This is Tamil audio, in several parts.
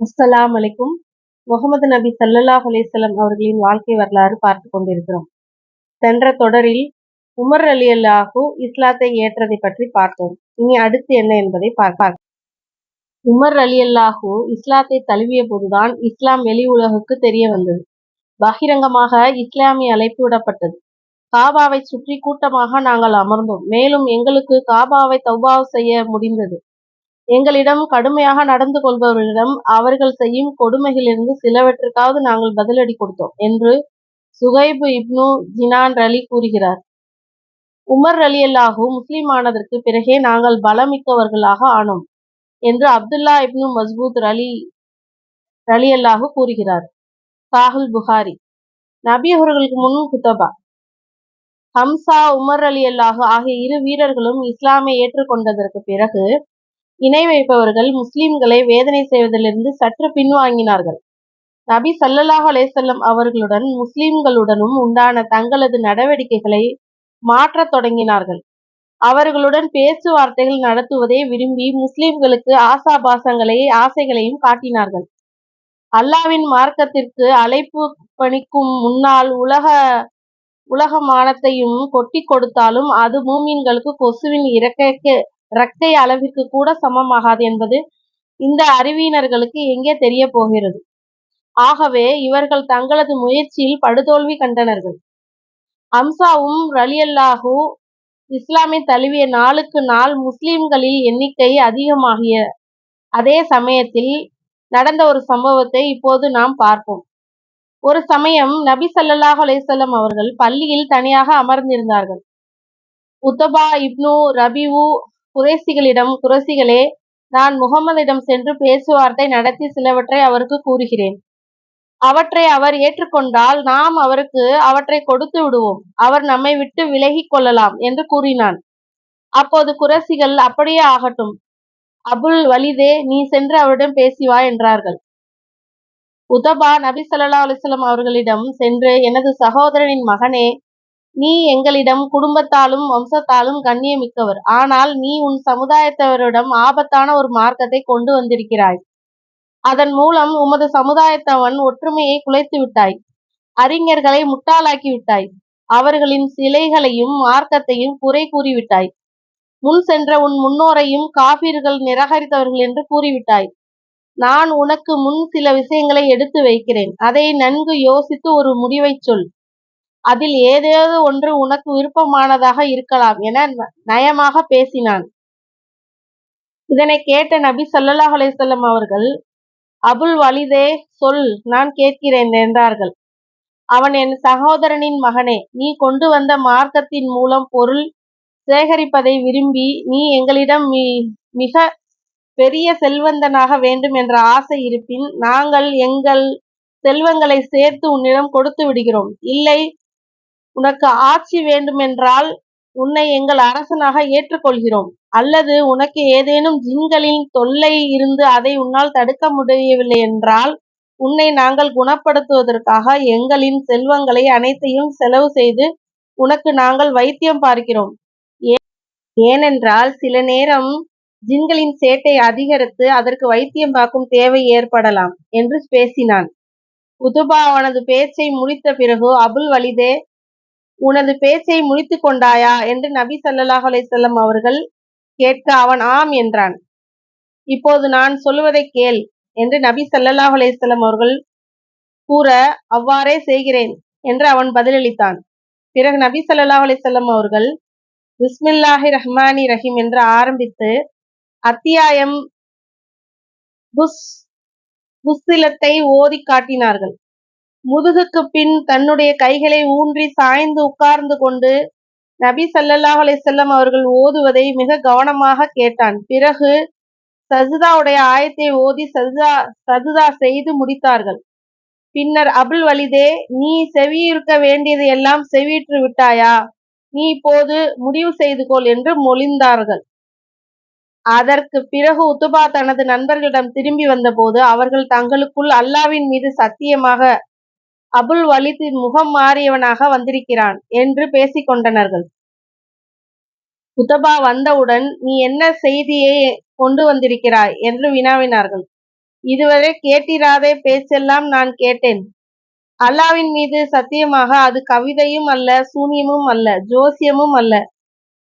அஸ்லாம் அலைக்கும். முகமது நபி சல்லல்லாஹ் அலிசல்லம் அவர்களின் வாழ்க்கை வரலாறு பார்த்து கொண்டிருக்கிறோம். சென்ற தொடரில் உமர் அலி அல்லாஹு இஸ்லாத்தை ஏற்றதை பற்றி பார்த்தோம். இனி அடுத்து என்ன என்பதை பார்ப்பார் உமர் அலி அல்லாஹு இஸ்லாத்தை தழுவிய போதுதான் இஸ்லாம் வெளி உலகுக்கு தெரிய வந்தது. பகிரங்கமாக இஸ்லாமிய அழைப்பு விடப்பட்டது. காபாவை சுற்றி கூட்டமாக நாங்கள் அமர்ந்தோம். மேலும் எங்களுக்கு காபாவை தௌபாவ் செய்ய முடிந்தது. எங்களிடம் கடுமையாக நடந்து கொள்பவர்களிடம் அவர்கள் செய்யும் கொடுமைகளிலிருந்து சிலவற்றிற்காவது நாங்கள் பதிலடி கொடுத்தோம் என்று சுகைபு இப்னு ஜினான் அலி கூறுகிறார். உமர் ரலியல்லாஹு முஸ்லிம் ஆனதற்கு பிறகே நாங்கள் பலமிக்கவர்களாக ஆனோம் என்று அப்துல்லா இப்னு மஸ்பூத் ரலி அல்லாஹு கூறுகிறார். சாஹுல் புகாரி நபி அவர்களுக்கு முன் குத்தபா. ஹம்சா உமர் அலி அல்லாஹு ஆகிய இரு வீரர்களும் இஸ்லாமை ஏற்றுக்கொண்டதற்கு பிறகு இணை வைப்பவர்கள் முஸ்லிம்களை வேதனை செய்வதிலிருந்து சற்று பின்வாங்கினார்கள். நபி சல்லல்லாஹ் அலேசல்லம் அவர்களுடன் முஸ்லிம்களுடனும் உண்டான தங்களது நடவடிக்கைகளை மாற்றத் தொடங்கினார்கள். அவர்களுடன் பேச்சுவார்த்தைகள் நடத்துவதை விரும்பி முஸ்லிம்களுக்கு ஆசாபாசங்களை ஆசைகளையும் காட்டினார்கள். அல்லாவின் மார்க்கத்திற்கு அழைப்பு பணிக்கும் முன்னால் உலக உலகமானத்தையும் கொட்டி கொடுத்தாலும் அது மூமீன்களுக்கு கொசுவின் இறக்கைக்கு இறக்கை அளவிற்கு கூட சமமாகாது என்பது இந்த அறிவியினர்களுக்கு எங்கே தெரிய போகிறது? ஆகவே இவர்கள் தங்களது முயற்சியில் படுதோல்வி கண்டனர்கள். அம்சாவும் ரலியல்லாஹு இஸ்லாமை தழுவிய நாளுக்கு நாள் முஸ்லிம்களில் எண்ணிக்கை அதிகமாகிய அதே சமயத்தில் நடந்த ஒரு சம்பவத்தை இப்போது நாம் பார்ப்போம். ஒரு சமயம் நபி சல்லாஹ் அலேசல்லம் அவர்கள் பள்ளியில் தனியாக அமர்ந்திருந்தார்கள். உத்தபா இப்னு ரபிவு குறைசிகளிடம் குறைசிகளே நான் முகமதிடம் சென்று பேச்சுவார்த்தை நடத்தி சிலவற்றை அவருக்கு கூறுகிறேன். அவற்றை அவர் ஏற்றுக்கொண்டால் நாம் அவருக்கு அவற்றை கொடுத்து விடுவோம். அவர் நம்மை விட்டு விலகிக் கொள்ளலாம் என்று கூறினான். அப்போது குறைசிகள் அப்படியே ஆகட்டும். அபுல் வலிதே நீ சென்று அவரிடம் பேசி வா என்றார்கள். உதபா நபி சல்லா அலிஸ்லாம் அவர்களிடம் சென்று எனது சகோதரனின் மகனே நீ எங்களிடம் குடும்பத்தாலும் வம்சத்தாலும் கண்ணியமிக்கவர். ஆனால் நீ உன் சமுதாயத்தவரிடம் ஆபத்தான ஒரு மார்க்கத்தை கொண்டு வந்திருக்கிறாய். அதன் மூலம் உமது சமுதாயத்தவன் ஒற்றுமையை குலைத்து விட்டாய். அறிஞர்களை முட்டாளாக்கி விட்டாய். அவர்களின் சிலைகளையும் மார்க்கத்தையும் குறை கூறிவிட்டாய். முன் சென்ற உன் முன்னோரையும் காபீர்கள் நிராகரித்தவர்கள் என்று கூறிவிட்டாய். நான் உனக்கு முன் சில விஷயங்களை எடுத்து வைக்கிறேன். அதை நன்கு யோசித்து ஒரு முடிவை சொல். அதில் ஏதேதோ ஒன்று உனக்கு விருப்பமானதாக இருக்கலாம் என நயமாக பேசினான். இதனை கேட்ட நபி ஸல்லல்லாஹு அலிசல்லம் அவர்கள் அபுல் வலிதே சொல் நான் கேட்கிறேன் என்றார்கள். அவன் என் சகோதரனின் மகனே நீ கொண்டு வந்த மார்க்கத்தின் மூலம் பொருள் சேகரிப்பதை விரும்பி நீ எங்களிடம் மிக பெரிய செல்வந்தனாக வேண்டும் என்ற ஆசை இருப்பின் நாங்கள் எங்கள் செல்வங்களை சேர்த்து உன்னிடம் கொடுத்து விடுகிறோம். இல்லை உனக்கு ஆட்சி வேண்டுமென்றால் உன்னை எங்கள் அரசனாக ஏற்றுக்கொள்கிறோம். அல்லது உனக்கு ஏதேனும் ஜின்களின் தொல்லை இருந்து அதை உன்னால் தடுக்க முடியவில்லை என்றால் உன்னை நாங்கள் குணப்படுத்துவதற்காக எங்களின் செல்வங்களை அனைத்தையும் செலவு செய்து உனக்கு நாங்கள் வைத்தியம் பார்க்கிறோம். ஏனென்றால் சில நேரம் ஜின்களின் சேட்டை அதிகரித்து அதற்கு வைத்தியம் பார்க்கும் தேவை ஏற்படலாம் என்று பேசினான். உதுபா அவனது பேச்சை முடித்த பிறகு அபுல் வலிதே உனது பேச்சை முடித்து கொண்டாயா? என்று நபி சல்லாஹ் அலைஹி அவர்கள் கேட்க அவன் ஆம் என்றான். இப்போது நான் சொல்லுவதை கேள் என்று நபி சல்லாஹ் அலைஹி அவர்கள் கூற அவ்வாறே செய்கிறேன் என்று அவன் பதிலளித்தான். பிறகு நபி சல்லாஹ் அலைஹி அவர்கள் பிஸ்மில்லாஹி ரஹ்மானி ரஹீம் என்று ஆரம்பித்து அத்தியாயம் புஸ் புஸ்திலத்தை ஓதி காட்டினார்கள். முதுகுக்கு பின் தன்னுடைய கைகளை ஊன்றி சாய்ந்து உட்கார்ந்து கொண்டு நபி சல்லல்லாஹ் அலிசல்லம் அவர்கள் ஓதுவதை மிக கவனமாக கேட்டான். பிறகு சஜிதாவுடைய ஆயத்தை ஓதி சஜிதா சஜிதா செய்து முடித்தார்கள். பின்னர் அபுல் வலிதே நீ செவியிருக்க வேண்டியது எல்லாம் செவியிற்று விட்டாயா? நீ இப்போது முடிவு செய்து கொள் என்று மொழிந்தார்கள். அதற்கு பிறகு உத்துபா தனது நண்பர்களிடம் திரும்பி வந்தபோது அவர்கள் தங்களுக்குள் அல்லாவின் மீது சத்தியமாக அபுல் வலித் முகம் மாறியவனாக வந்திருக்கிறான் என்று பேசிக் கொண்டனர்கள் வந்தவுடன் நீ என்ன செய்தியை கொண்டு வந்திருக்கிறாய்? என்று வினாவினார்கள். இதுவரை கேட்டிராதே பேச்செல்லாம் நான் கேட்டேன். அல்லாவின் மீது சத்தியமாக அது கவிதையும் அல்ல சூனியமும் அல்ல ஜோசியமும் அல்ல.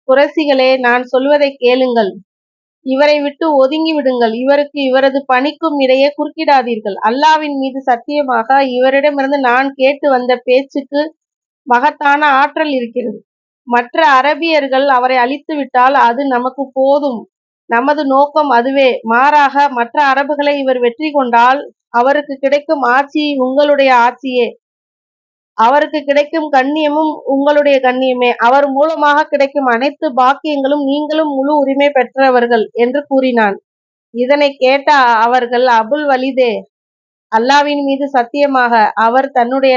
புரசிகளே நான் சொல்வதை கேளுங்கள். இவரை விட்டு ஒதுங்கி விடுங்கள். இவருக்கு இவரது பணிக்கும் இடையே குறுக்கிடாதீர்கள். அல்லாவின் மீது சத்தியமாக இவரிடமிருந்து நான் கேட்டு வந்த பேச்சுக்கு மகத்தான ஆற்றல் இருக்கிறது. மற்ற அரபியர்கள் அவரை அழித்துவிட்டால் அது நமக்கு போதும். நமது நோக்கம் அதுவே. மாறாக மற்ற அரபுகளை இவர் வெற்றி கொண்டால் அவருக்கு கிடைக்கும் ஆட்சி உங்களுடைய ஆட்சியே. அவருக்கு கிடைக்கும் கண்ணியமும் உங்களுடைய கண்ணியமே. அவர் மூலமாக கிடைக்கும் அனைத்து பாக்கியங்களும் நீங்களும் முழு உரிமை பெற்றவர்கள் என்று கூறினான். இதனை கேட்ட அவர்கள் அபுல் வலிதே அல்லாவின் மீது சத்தியமாக அவர் தன்னுடைய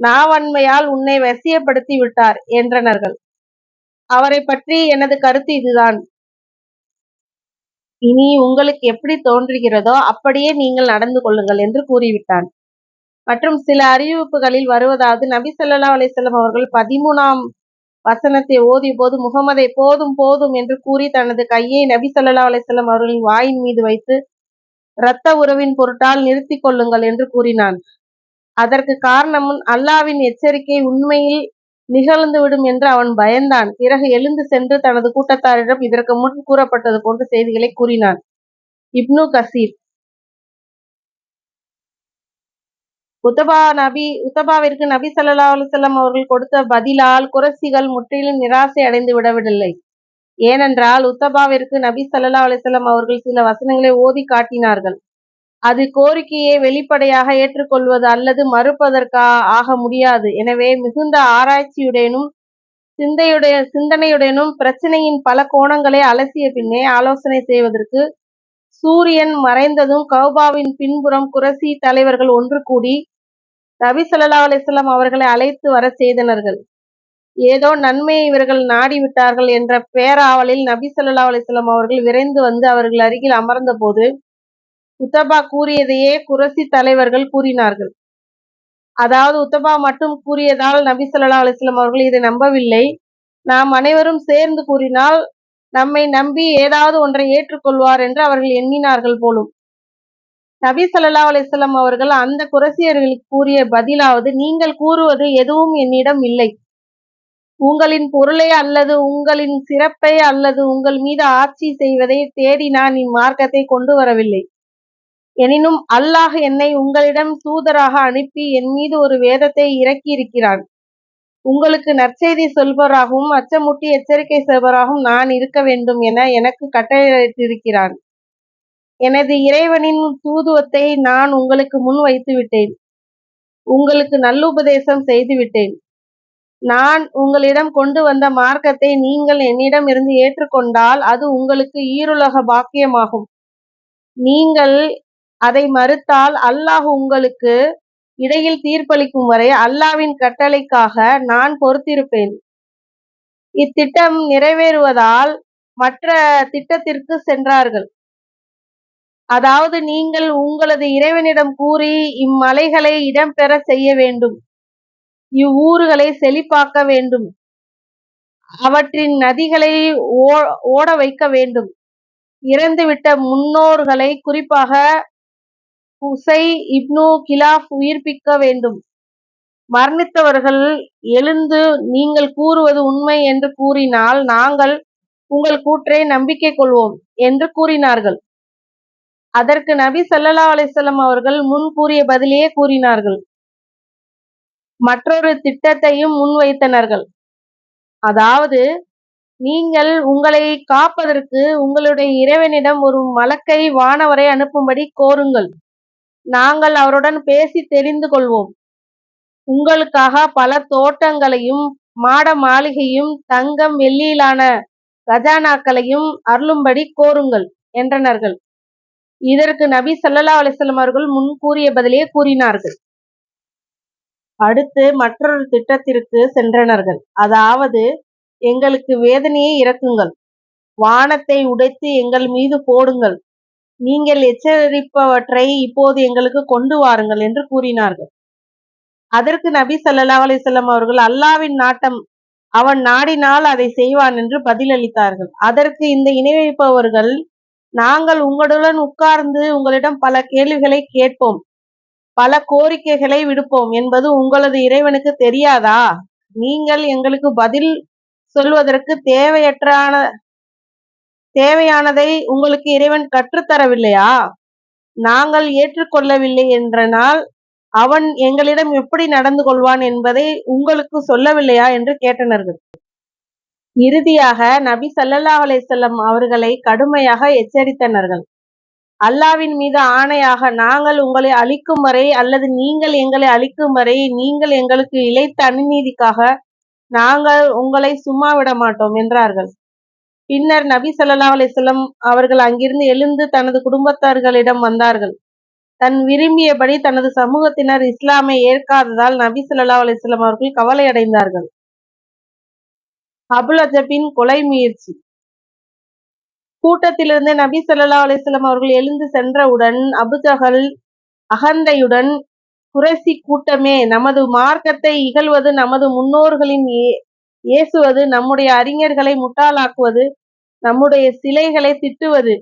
நாவன்மையால் உன்னை வசியப்படுத்தி விட்டார் என்றனர்கள். அவரை பற்றி எனது கருத்து இதுதான். இனி உங்களுக்கு எப்படி தோன்றுகிறதோ அப்படியே நீங்கள் நடந்து கொள்ளுங்கள் என்று கூறிவிட்டான். மற்றும் சில அறிவிப்புகளில் வருவதாவது நபி சொல்லா அலிசல்லம் அவர்கள் பதிமூணாம் வசனத்தை ஓதிய போது முகமதை போதும் போதும் என்று கூறி தனது கையை நபி சொல்லா அலிசல்லம் அவர்களின் வாயின் மீது வைத்து இரத்த உறவின் பொருட்டால் நிறுத்தி கொள்ளுங்கள் என்று கூறினான். அதற்கு காரணம் அல்லாவின் எச்சரிக்கை உண்மையில் நிகழ்ந்துவிடும் என்று அவன் பயந்தான். பிறகு எழுந்து சென்று தனது கூட்டத்தாரிடம் இதற்கு முன் கூறப்பட்டது போன்ற செய்திகளை கூறினான். இப்னு கசீர் உத்தபா நபி உத்தபாவிற்கு நபி சல்லா அலுவலம் அவர்கள் கொடுத்த பதிலால் குரசிகள் முற்றிலும் நிராசை அடைந்து விடவில்லை. ஏனென்றால் உத்தபாவிற்கு நபி சல்லா அலிசல்லாம் அவர்கள் சில வசனங்களை ஓதி காட்டினார்கள். அது கோரிக்கையை வெளிப்படையாக ஏற்றுக்கொள்வது அல்லது மறுப்பதற்கா ஆக முடியாது. எனவே மிகுந்த ஆராய்ச்சியுடனும் சிந்தையுடைய சிந்தனையுடனும் பிரச்சனையின் பல கோணங்களை அலசிய பின்னே ஆலோசனை செய்வதற்கு சூரியன் மறைந்ததும் கௌபாவின் பின்புறம் குரசி தலைவர்கள் ஒன்று கூடி நபி சொல்லா அலிஸ்லாம் அவர்களை அழைத்து வர செய்தனர்கள். ஏதோ நன்மையை இவர்கள் நாடிவிட்டார்கள் என்ற பேராவலில் நபி சொல்லா அலிஸ்லாம் அவர்கள் விரைந்து வந்து அவர்கள் அருகில் அமர்ந்த போது உத்தபா கூறியதையே குரசி தலைவர்கள் கூறினார்கள். அதாவது உத்தபா மட்டும் கூறியதால் நபி சொல்லா அலிஸ்லாம் அவர்கள் இதை நம்பவில்லை. நாம் அனைவரும் சேர்ந்து கூறினால் நம்மை நம்பி ஏதாவது ஒன்றை ஏற்றுக்கொள்வார் என்று அவர்கள் எண்ணினார்கள் போலும். நபி சல்லா அலிஸ்லாம் அவர்கள் அந்த குரசியர்களுக்கு கூறிய பதிலாவது நீங்கள் கூறுவது எதுவும் என்னிடம் இல்லை. உங்களின் பொருளை அல்லது உங்களின் சிறப்பை அல்லது உங்கள் மீது ஆட்சி செய்வதை தேடி நான் இம்மார்க்கத்தை கொண்டு வரவில்லை. எனினும் அல்லாஹ் என்னை உங்களிடம் தூதராக அனுப்பி என் மீது ஒரு வேதத்தை இறக்கியிருக்கிறான். உங்களுக்கு நற்செய்தி சொல்பவராகவும் அச்சமுட்டி எச்சரிக்கை செல்பவராகவும் நான் இருக்க வேண்டும் என எனக்கு கட்டளையிட்டிருக்கிறான். எனது இறைவனின் தூதுவத்தை நான் உங்களுக்கு முன் வைத்து விட்டேன். உங்களுக்கு நல்லுபதேசம் செய்து விட்டேன். நான் உங்களிடம் கொண்டு வந்த மார்க்கத்தை நீங்கள் என்னிடம் இருந்து ஏற்றுக்கொண்டால் அது உங்களுக்கு ஈருலக பாக்கியமாகும். நீங்கள் அதை மறுத்தால் அல்லாஹ் உங்களுக்கு இடையில் தீர்ப்பளிக்கும் வரை அல்லாவின் கட்டளைக்காக நான் பொறுத்திருப்பேன். இத்திட்டம் நிறைவேறுவதால் மற்ற திட்டத்திற்கு சென்றார்கள். அதாவது நீங்கள் உங்களது இறைவனிடம் கூறி இம்மலைகளை இடம்பெற செய்ய வேண்டும். இவ்வூறுகளை செழிப்பாக்க வேண்டும். அவற்றின் நதிகளை ஓட வைக்க வேண்டும். இறந்துவிட்ட முன்னோர்களை குறிப்பாக உசை இப்னு கிலாப் உயிர்ப்பிக்க வேண்டும். மரணித்தவர்கள் எழுந்து நீங்கள் கூறுவது உண்மை என்று கூறினால் நாங்கள் உங்கள் கூற்றை நம்பிக்கை கொள்வோம் என்று கூறினார்கள். அதற்கு நபி சல்லா அலிசல்லம் அவர்கள் முன் கூறிய பதிலையே கூறினார்கள். மற்றொரு திட்டத்தையும் முன்வைத்தனர்கள். அதாவது நீங்கள் உங்களை காப்பதற்கு உங்களுடைய இறைவனிடம் ஒரு மலக்கை வானவரை அனுப்பும்படி கோருங்கள். நாங்கள் அவருடன் பேசி தெரிந்து கொள்வோம். உங்களுக்காக பல தோட்டங்களையும் மாட மாளிகையும் தங்கம் வெள்ளியிலான கஜானாக்களையும் அருளும்படி கோருங்கள் என்றனர்கள். இதற்கு நபி சல்லா அலிசல்லம் அவர்கள் முன் கூறிய பதிலே கூறினார்கள். அடுத்து மற்றொரு திட்டத்திற்கு சென்றனர்கள். அதாவது எங்களுக்கு வேதனையை இறக்குங்கள். வானத்தை உடைத்து எங்கள் மீது போடுங்கள். நீங்கள் எச்சரிப்பவற்றை இப்போது எங்களுக்கு கொண்டு வாருங்கள் என்று கூறினார்கள். அதற்கு நபி சல்லா அலிசல்லம் அவர்கள் அல்லாவின் நாட்டம் அவன் நாடினால் அதை செய்வான் என்று பதிலளித்தார்கள். அதற்கு இந்த இணை வைப்பவர்கள் நாங்கள் உங்களுடன் உட்கார்ந்து உங்களிடம் பல கேள்விகளை கேட்போம். பல கோரிக்கைகளை விடுப்போம். என்பது உங்களது இறைவனுக்கு தெரியாதா? நீங்கள் எங்களுக்கு பதில் சொல்வதற்கு தேவையற்றான தேவையானதை உங்களுக்கு இறைவன் கற்றுத்தரவில்லையா நாங்கள் ஏற்றுக்கொள்ளவில்லை என்றனால் அவன் எங்களிடம் எப்படி நடந்து கொள்வான் என்பதை உங்களுக்கு சொல்லவில்லையா? என்று கேட்டனர்கள். இறுதியாக நபி சல்லல்லா அலிசல்லம் அவர்களை கடுமையாக எச்சரித்தனர்கள். அல்லாவின் மீது ஆணையாக நாங்கள் உங்களை அழிக்கும் வரை அல்லது நீங்கள் எங்களை அழிக்கும் வரை நீங்கள் எங்களுக்கு இழைத்த அநீதிக்காக நாங்கள் உங்களை சும்மா விட மாட்டோம் என்றார்கள். பின்னர் நபி சல்லா அலைஹி அவர்கள் அங்கிருந்து எழுந்து தனது குடும்பத்தார்களிடம் வந்தார்கள். தன் விரும்பியபடி தனது சமூகத்தினர் இஸ்லாமை ஏற்காததால் நபி ஸல்லல்லாஹு அலிஸ்லாம் அவர்கள் கவலையடைந்தார்கள். அபுலஜபின் கொலை முயற்சி. கூட்டத்திலிருந்து நபி சொல்லா அலிஸ்லாம் அவர்கள் எழுந்து சென்றவுடன் அபுஜகல் அகந்தையுடன் குறைசி கூட்டமே நமது மார்க்கத்தை இகழ்வது நமது முன்னோர்களின் ஏசுவது நம்முடைய அறிஞர்களை முட்டாளாக்குவது நம்முடைய சிலைகளை திட்டுவது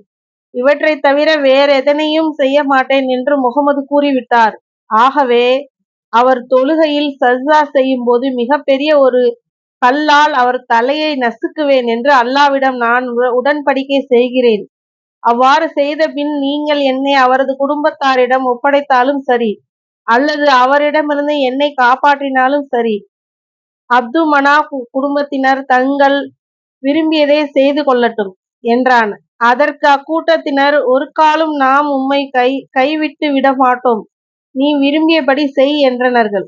இவற்றை தவிர வேறெதனையும் செய்ய மாட்டேன் என்று முகமது கூறிவிட்டார். ஆகவே அவர் தொழுகையில் சர்ஜா செய்யும் போது மிகப்பெரிய ஒரு கல்லால் அவர் தலையை நசுக்குவேன் என்று அல்லாவிடம் நான் உடன்படிக்கை செய்கிறேன். அவ்வாறு செய்த பின் நீங்கள் என்னை அவரது குடும்பத்தாரிடம் ஒப்படைத்தாலும் சரி அல்லது அவரிடமிருந்து என்னை காப்பாற்றினாலும் சரி. அப்து மனா குடும்பத்தினர் தங்கள் விரும்பியதை செய்து கொள்ளட்டும் என்றான். அதற்கு அக்கூட்டத்தினர் ஒரு காலம் நாம் உம்மை கை கைவிட்டு விட மாட்டோம் நீ விரும்பியபடி செய் என்றனர்கள்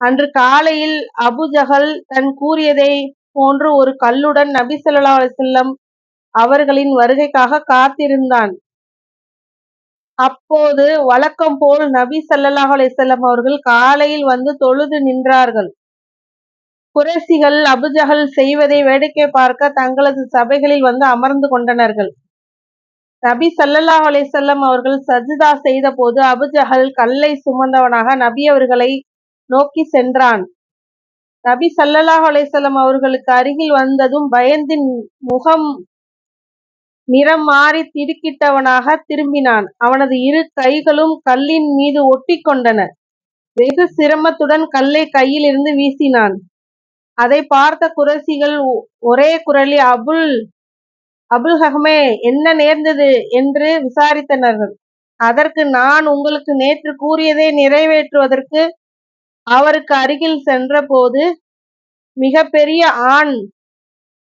அன்று காலையில் அபுஜஹல் தன் கூறியதை போன்று ஒரு கல்லுடன் நபி சொல்லா அலிசல்லம் அவர்களின் வருகைக்காக காத்திருந்தான். அப்போது வழக்கம் போல் நபி ஸல்லல்லாஹு அலிசல்லம் அவர்கள் காலையில் வந்து தொழுது நின்றார்கள். குரசிகள் அபுஜகல் செய்வதை வேடிக்கை பார்க்க தங்களது சபைகளில் வந்து அமர்ந்து கொண்டனர்கள். நபி சல்லல்லாஹ் அலிசல்லம் அவர்கள் சஜிதா செய்த போது அபுஜஹல் கல்லை சுமந்தவனாக நபி அவர்களை நோக்கி சென்றான். நபி சல்லல்லாஹ் அலைசல்லம் அவர்களுக்கு அருகில் வந்ததும் பயந்தின் முகம் நிறம் மாறி திடுக்கிட்டவனாக திரும்பினான். அவனது இரு கைகளும் கல்லின் மீது ஒட்டிக் கொண்டன. வெகு சிரமத்துடன் கல்லை கையிலிருந்து வீசினான். அதை பார்த்த குரசிகள் ஒ- ஒரே குரலில் அபுல் அபுல்ஹமே என்ன நேர்ந்தது? என்று விசாரித்தனர்கள். அதற்கு நான் உங்களுக்கு நேற்று கூறியதை நிறைவேற்றுவதற்கு அவருக்கு அருகில் சென்றபோது மிகப்பெரிய ஆண்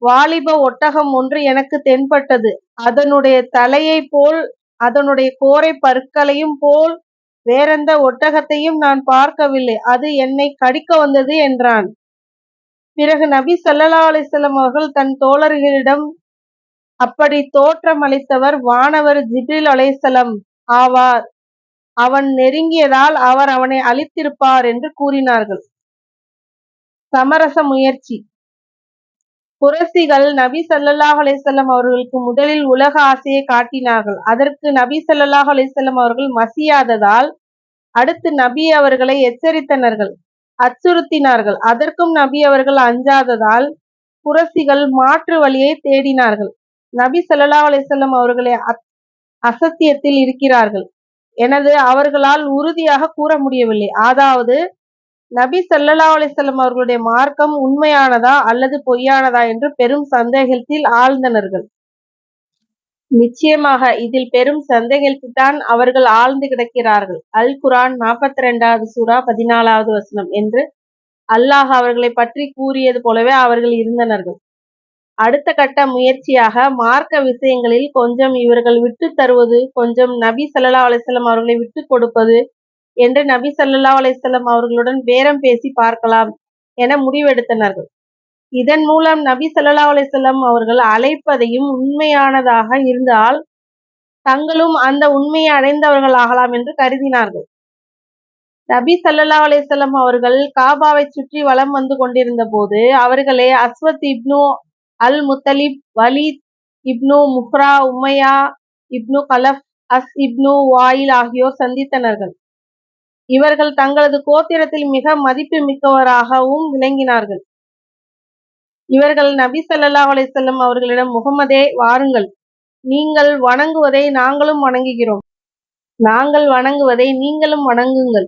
வாலிப ஒட்டகம் ஒன்று எனக்கு தென்பட்டது. அதனுடைய தலையைப் போல் அதனுடைய கோரை பற்களையும் போல் வேறெந்த ஒட்டகத்தையும் நான் பார்க்கவில்லை. அது என்னை கடிக்க வந்தது என்றான். பிறகு நபி சல்லா அலிசல்லம் அவர்கள் தன் தோழர்களிடம் அப்படி தோற்றமளித்தவர் வானவர் ஜிப்ரீல் அலைசலம் ஆவார். அவன் நெருங்கியதால் அவர் அவனை அழித்திருப்பார் என்று கூறினார்கள். சமரச முயற்சி. புரசிகள் நபி சல்லாஹ் அலிசல்லம் அவர்களுக்கு முதலில் உலக ஆசையை காட்டினார்கள். அதற்கு நபி சல்லாஹ் அலிசல்லம் அவர்கள் மசியாததால் அடுத்து நபி அவர்களை எச்சரித்தனர்கள் அச்சுறுத்தினார்கள். அதற்கும் நபி அவர்கள் அஞ்சாததால் புரசிகள் மாற்று வழியை தேடினார்கள். நபி ஸல்லல்லாஹு அலிசல்லம் அவர்களை அத்- அசத்தியத்தில் இருக்கிறார்கள். எனது அவர்களால் உறுதியாக கூற முடியவில்லை. அதாவது நபி சல்லா அலிசல்லம் அவர்களுடைய மார்க்கம் உண்மையானதா அல்லது பொய்யானதா என்று பெரும் சந்தேகத்தில் ஆழ்ந்தனர்கள். நிச்சயமாக இதில் பெரும் சந்தேகத்தில்தான் அவர்கள் ஆழ்ந்து கிடக்கிறார்கள். அல் குரான் நாற்பத்தி இரண்டாவது சூரா பதினாலாவது வசனம் என்று அல்லாஹ் அவர்களை பற்றி கூறியது போலவே அவர்கள் இருந்தனர்கள். அடுத்த கட்ட முயற்சியாக மார்க்க விஷயங்களில் கொஞ்சம் இவர்கள் விட்டுத் தருவது கொஞ்சம் நபி சல்லா அலிசல்லாம் அவர்களை விட்டுக் கொடுப்பது என்று நபி சல்லா அலிசல்லாம் அவர்களுடன் பேரம் பேசி பார்க்கலாம் என முடிவெடுத்தனர்கள். இதன் மூலம் நபி சல்லா அலிசல்லாம் அவர்கள் அழைப்பதையும் உண்மையானதாக இருந்தால் தங்களும் அந்த உண்மையை அடைந்தவர்கள் ஆகலாம் என்று கருதினார்கள். நபி சல்லா அலிசல்லாம் அவர்கள் காபாவை சுற்றி வலம் வந்து கொண்டிருந்த போது அவர்களே Aswad ibn al Muttalib Walid ibn Mughira Umayya ibn Khalaf As ibn Wail ஆகியோர் சந்தித்தனர்கள். இவர்கள் தங்களது கோத்திரத்தில் மிக மதிப்பு மிக்கவராகவும் விளங்கினார்கள். இவர்கள் நபி ஸல்லல்லாஹு அலிசல்லம் அவர்களிடம் முகமதே வாருங்கள். நீங்கள் வணங்குவதை நாங்களும் வணங்குகிறோம். நாங்கள் வணங்குவதை நீங்களும் வணங்குங்கள்.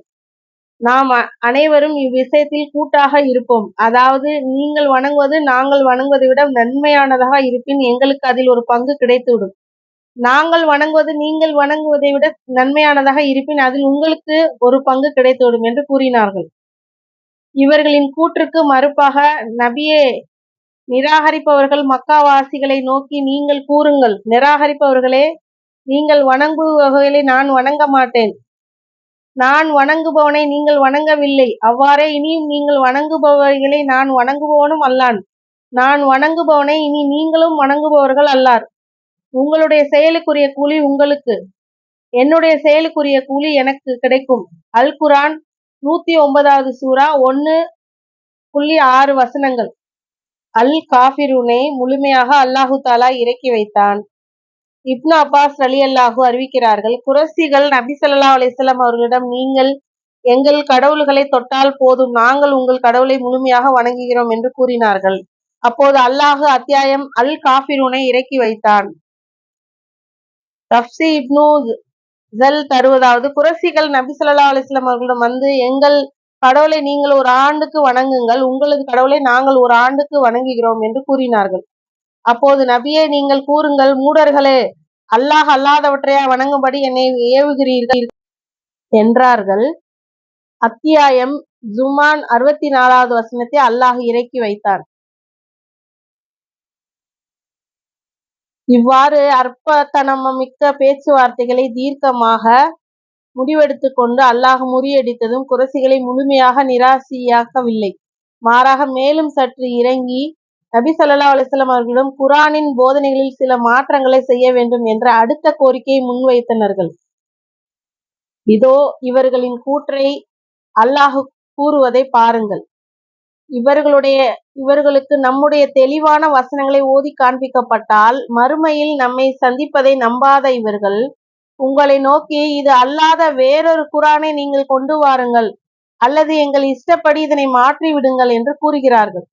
நாம் அ- அனைவரும் இவ்விஷயத்தில் கூட்டாக இருப்போம். அதாவது நீங்கள் வணங்குவது நாங்கள் வணங்குவதை விட நன்மையானதாக இருப்பின் எங்களுக்கு அதில் ஒரு பங்கு கிடைத்துவிடும். நாங்கள் வணங்குவது நீங்கள் வணங்குவதை விட நன்மையானதாக இருப்பின் அதில் உங்களுக்கு ஒரு பங்கு கிடைத்துவிடும் என்று கூறினார்கள். இவர்களின் கூற்றுக்கு மறுப்பாக நபியே நிராகரிப்பவர்கள் மக்காவாசிகளை நோக்கி நீங்கள் கூறுங்கள். நிராகரிப்பவர்களே நீங்கள் வணங்கு வகையிலே நான் வணங்க மாட்டேன். நான் வணங்குபவனை நீங்கள் வணங்கவில்லை. அவ்வாறே இனியும் நீங்கள் வணங்குபவர்களை நான் வணங்குபவனும் அல்லான். நான் வணங்குபவனை இனி நீங்களும் வணங்குபவர்கள் அல்லார். உங்களுடைய செயலுக்குரிய கூலி உங்களுக்கு. என்னுடைய செயலுக்குரிய கூலி எனக்கு கிடைக்கும். அல் குரான் நூத்தி ஒன்பதாவது சூரா ஒன்னு புள்ளி ஆறு வசனங்கள். அல் காஃபிரூனை முழுமையாக அல்லாஹு தாலா இறக்கி வைத்தான். இப்னு அப்பாஸ் அலி அல்லாஹு அறிவிக்கிறார்கள் குரசிகள் நபி ஸல்லல்லாஹு அலிசல்லாம் அவர்களிடம் நீங்கள் எங்கள் கடவுள்களை தொட்டால் போதும் நாங்கள் உங்கள் கடவுளை முழுமையாக வணங்குகிறோம் என்று கூறினார்கள். அப்போது அல்லாஹு அத்தியாயம் அல் காஃபிரூனை இறக்கி வைத்தான். தப்சி இப்னு ஜல் தருவதாவது குரசிகள் நபி சொல்லா அலிஸ்லாம் அவர்களிடம் வந்து எங்கள் கடவுளை நீங்கள் ஒரு ஆண்டுக்கு வணங்குங்கள் உங்களது கடவுளை நாங்கள் ஒரு ஆண்டுக்கு வணங்குகிறோம் என்று கூறினார்கள். அப்போது நபியே நீங்கள் கூறுங்கள் மூடர்களே அல்லாஹ் அல்லாதவற்றையா வணங்கும்படி என்னை ஏவுகிறீர்கள்? என்றார்கள். அத்தியாயம் ஜுமான் அறுபத்தி நாலாவது வசனத்தை அல்லாஹ் இறக்கி வைத்தான் இவ்வாறு அற்பத்தனமிக்க பேச்சுவார்த்தைகளை தீர்க்கமாக முடிவெடுத்துக் கொண்டு அல்லாஹ் முறியடித்ததும் குரசிகளை முழுமையாக நிராசியாக்கவில்லை. மாறாக மேலும் சற்று இறங்கி நபி ஸல்லல்லாஹு அலிஸ்லாம் அவர்களிடம் குரானின் போதனைகளில் சில மாற்றங்களை செய்ய வேண்டும் என்ற அடுத்த கோரிக்கையை முன்வைத்தனர்கள். இதோ இவர்களின் கூற்றை அல்லாஹ் கூறுவதை பாருங்கள். இவர்களுடைய இவர்களுக்கு நம்முடைய தெளிவான வசனங்களை ஓதி காண்பிக்கப்பட்டால் மறுமையில் நம்மை சந்திப்பதை நம்பாத இவர்கள் உங்களை நோக்கி இது அல்லாத வேறொரு குரானை நீங்கள் கொண்டு வாருங்கள் அல்லது எங்கள் இஷ்டப்படி இதனை மாற்றி விடுங்கள் என்று கூறுகிறார்கள்.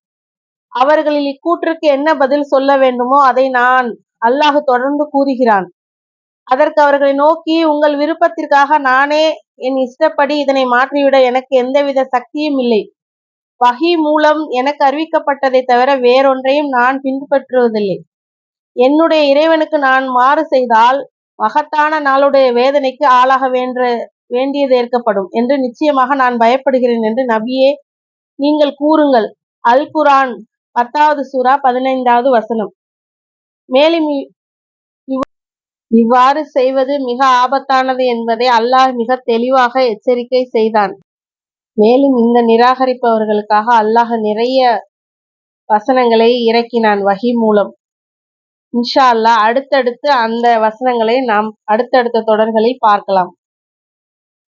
அவர்களில் இக்கூற்றுக்கு என்ன பதில் சொல்ல வேண்டுமோ அதை நான் அல்லாஹ் தொடர்ந்து கூறுகிறான். அதற்கு அவர்களை நோக்கி உங்கள் விருப்பத்திற்காக நானே என் இஷ்டப்படி இதனை மாற்றிவிட எனக்கு எந்தவித சக்தியும் இல்லை. வகி மூலம் எனக்கு அறிவிக்கப்பட்டதை தவிர வேறொன்றையும் நான் பின்பற்றுவதில்லை. என்னுடைய இறைவனுக்கு நான் மாறு செய்தால் மகத்தான நாளுடைய வேதனைக்கு ஆளாக வேண்ட வேண்டியது ஏற்கப்படும் என்று நிச்சயமாக நான் பயப்படுகிறேன் என்று நபியே நீங்கள் கூறுங்கள். அல் குரான் பத்தாவது சூரா பதினைந்தாவது வசனம். மேலும் இவ்- இவ்வாறு செய்வது மிக ஆபத்தானது என்பதை அல்லாஹ் மிக தெளிவாக எச்சரிக்கை செய்தான். மேலும் இந்த நிராகரிப்பவர்களுக்காக அல்லாஹ் நிறைய வசனங்களை இறக்கினான் வகி மூலம். இன்ஷா அல்லாஹ் அடுத்தடுத்து அந்த வசனங்களை நாம் அடுத்தடுத்த தொடர்களில் பார்க்கலாம்.